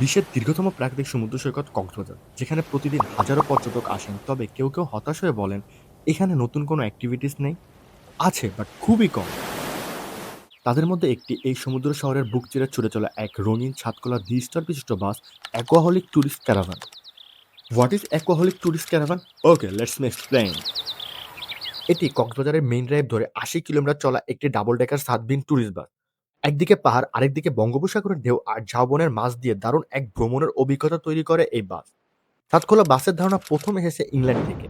বিশ্বের দীর্ঘতম প্রাকৃতিক সমুদ্র সৈকত কক্সবাজার, যেখানে প্রতিদিন হাজারো পর্যটক আসেন, তবে কেউ কেউ হতাশ হয়ে বলেন, এখানে নতুন কোনো অ্যাক্টিভিটিস নেই। আছে বাট খুবই কম। তাদের মধ্যে একটি এই সমুদ্র শহরের বুক চিরে ছুটে চলা এক রঙিন ছাদকলা দ্বি স্টার বিশিষ্ট bus aquaholic tourist caravan what is aquaholic tourist caravan okay let's me explain এটি কক্সবাজারের মেইন ড্রাইভ ধরে আশি কিলোমিটার চলা একটি ডাবল ডেকার সাতবিন ট্যুরিস্ট বাস একদিকে পাহাড়, আরেকদিকে বঙ্গোপসাগরের ঢেউ আর ঝাউবনের মাছ দিয়ে দারুণ এক ভ্রমণের অভিজ্ঞতা তৈরি করে এই বাস। সাতখোলা বাসের ধারণা প্রথম এসেছে ইংল্যান্ড থেকে।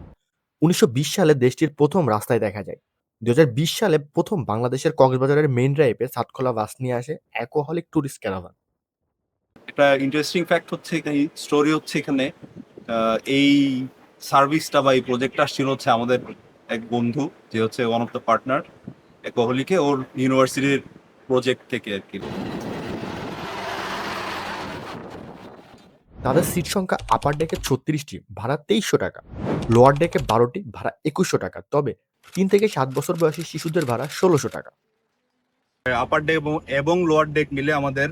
উনিশশো বিশ সালে দেশটির প্রথম রাস্তায় দেখা যায়। দু হাজার বিশ সালে প্রথম বাংলাদেশের কক্সবাজারের মেইন ড্রাইভে সাতখোলা বাস নিয়ে আসে অ্যাকোহলিক ট্যুরিস্ট ক্যারাভান। একটা ইন্টারেস্টিং ফ্যাক্ট হচ্ছে এখানে স্টোরি হচ্ছে এখানে এই সার্ভিসটা বা এই প্রজেক্টটা ছিল হচ্ছে আমাদের এক বন্ধু, যে হচ্ছে ওয়ান অফ দ্য পার্টনার একহলিকে ওর ইউনিভার্সিটির প্রজেক্ট থেকে আর কি। তাদের সিট সংখ্যা আপার ডেকে ছত্রিশটি ভাড়া তেইশশো টাকা। লোয়ার ডেকে বারোটি ভাড়া একুশশো টাকা। তবে তিন থেকে সাত বছর বয়সী শিশুদের ভাড়া ষোলোশো টাকা। আপার ডেক এবং লোয়ার ডেক মিলে আমাদের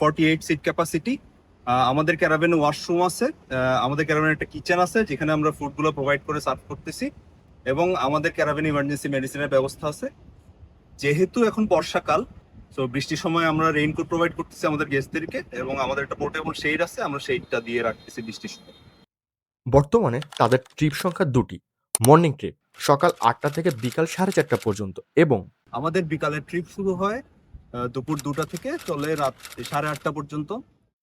ফর্টি এইট সিট ক্যাপাসিটি আমাদের ক্যারাভেনে ওয়াশরুম আছে আহ, আমাদের ক্যারাভেনে একটা কিচেন আছে যেখানে আমরা ফুডগুলো প্রোভাইড করে সার্ভ করতেছি। এবং আমাদের ক্যারাভেনে ইমার্জেন্সি মেডিসিনের ব্যবস্থা আছে। যেহেতু এখন বর্ষাকাল তো বৃষ্টির সময় আমরা রেইনকোট প্রোভাইড করতেছি আমাদের গেস্টদেরকে এবং আমাদের একটা পোর্টেবল শেড আছে আমরা শেডটা দিয়ে রাখতেছি বৃষ্টির সময়। বর্তমানে তাদের ট্রিপ সংখ্যা দুটি। মর্নিং ট্রিপ সকাল আটটা থেকে বিকাল সাড়ে চারটা পর্যন্ত এবং আমাদের বিকালের ট্রিপ শুরু হয় দুপুর দুটা থেকে চলে রাত সাড়ে আটটা পর্যন্ত।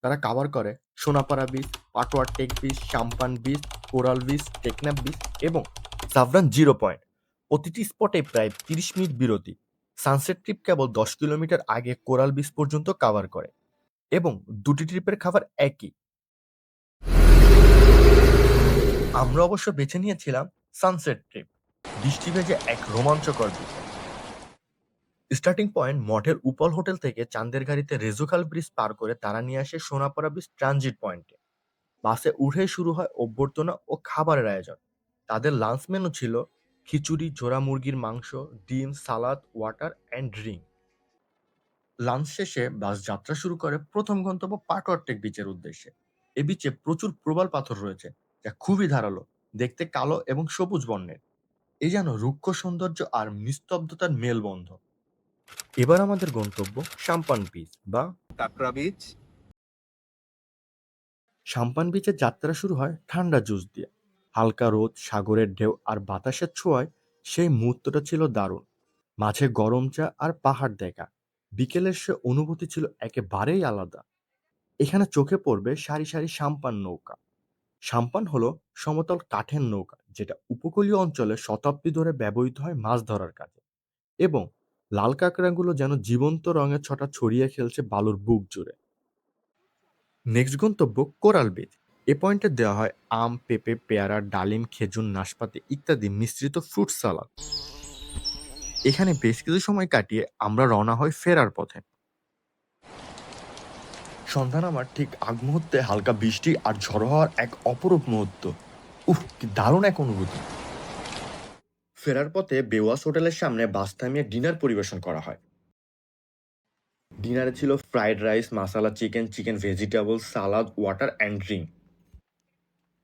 তারা কাভার করে Sonapara beach Patuar take beach চাম্পান beach coral beach Teknaf beach এবং সাভরান জিরো পয়েন্ট প্রতিটি স্পটে প্রায় তিরিশ মিনিট বিরতি। সানসেট ট্রিপ কেবল দশ কিলোমিটার আগে কোরাল বিচ পর্যন্ত কাভার করে এবং দুটি ট্রিপের খাবার একই। আমরা অবশ্য বেছে নিয়েছিলাম সানসেট ট্রিপ। বৃষ্টি ভেজে এক রোমাঞ্চকর বিষয়। স্টার্টিং পয়েন্ট মঠের উপল হোটেল থেকে চান্দের গাড়িতে রেজুখাল ব্রিজ পার করে তারা নিয়ে আসে সোনাপাড়া ব্রিজ ট্রানজিট পয়েন্টে। বাসে উঠে শুরু হয় অভ্যর্থনা ও খাবারের আয়োজন। তাদের লাঞ্চ মেনু ছিল খিচুড়ি জোড়া মুরগির মাংস ডিম salad water and drink lunch শেষে বাস যাত্রা শুরু করে প্রথম গন্তব্য পাটোয়ারটেক বিচের উদ্দেশ্যে। এ বিচে প্রচুর প্রবাল পাথর রয়েছে যা খুবই ধারালো দেখতে কালো এবং সবুজ বর্ণের। এ যেন রুক্ষ সৌন্দর্য আর নিস্তব্ধতার মেলবন্ধ। এবার আমাদের গন্তব্য সাম্পান বিচ বা কাকরা বিচ সাম্পান বিচের যাত্রা শুরু হয় ঠান্ডা জুস দিয়ে। হালকা রোদ, সাগরের ঢেউ আর বাতাসের ছোঁয়ায় সেই মুহূর্তটা ছিল দারুণ। মাঝে গরম চা আর পাহাড় দেখা। বিকেলের সে অনুভূতি ছিল একেবারেই আলাদা। এখানে চোখে পড়বে সারি সারি সাম্পান নৌকা। সাম্পান হলো সমতল কাঠের নৌকা, যেটা উপকূলীয় অঞ্চলে শতাব্দী ধরে ব্যবহৃত হয় মাছ ধরার কাজে। এবং লাল কাঁকড়াগুলো যেন জীবন্ত রঙের ছটা ছড়িয়ে খেলছে বালুর বুক জুড়ে। নেক্সট গন্তব্য কোরাল বিচ এ পয়েন্টে দেওয়া হয় আম, পেঁপে, পেয়ারা, ডালিম, খেজুর, নাশপাতি ইত্যাদি মিশ্রিত ফ্রুট সালাদ এখানে বেশ কিছু সময় কাটিয়ে আমরা রওনা হই ফেরার পথে। সন্ধ্যা নামার ঠিক আগ মুহূর্তে হালকা বৃষ্টি আর ঝড়ো হওয়ার এক অপরূপ মুহূর্ত। উহ কি দারুণ এক অনুভূতি। ফেরার পথে বেওয়াস হোটেলের সামনে বাস থামিয়ে ডিনার পরিবেশন করা হয়। ডিনারে ছিল fried rice masala chicken chicken vegetable, salad, water and drink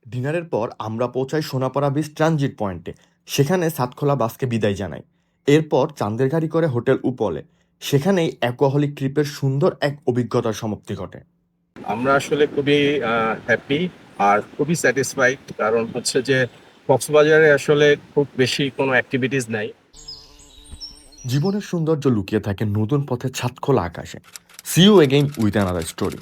ডিনারের পর আমরা পৌঁছাই সোনাপাড়া বিচ ট্রানজিট পয়েন্টে সেখানে সাতখোলা বাসকে বিদায় জানাই। এরপর চান্দের গাড়ি করে হোটেল উপলে। সেখানেই অ্যাকোহলিক ট্রিপের সুন্দর এক অভিজ্ঞতার সমাপ্তি ঘটে। আমরা আসলে খুবই হ্যাপি আর খুবই স্যাটিসফাইড কারণ হচ্ছে যে কক্সবাজারে আসলে খুব বেশি কোনো অ্যাক্টিভিটিস নাই। জীবনের সৌন্দর্য লুকিয়ে থাকে নতুন পথে ছাদখোলা আকাশে। See you again with another story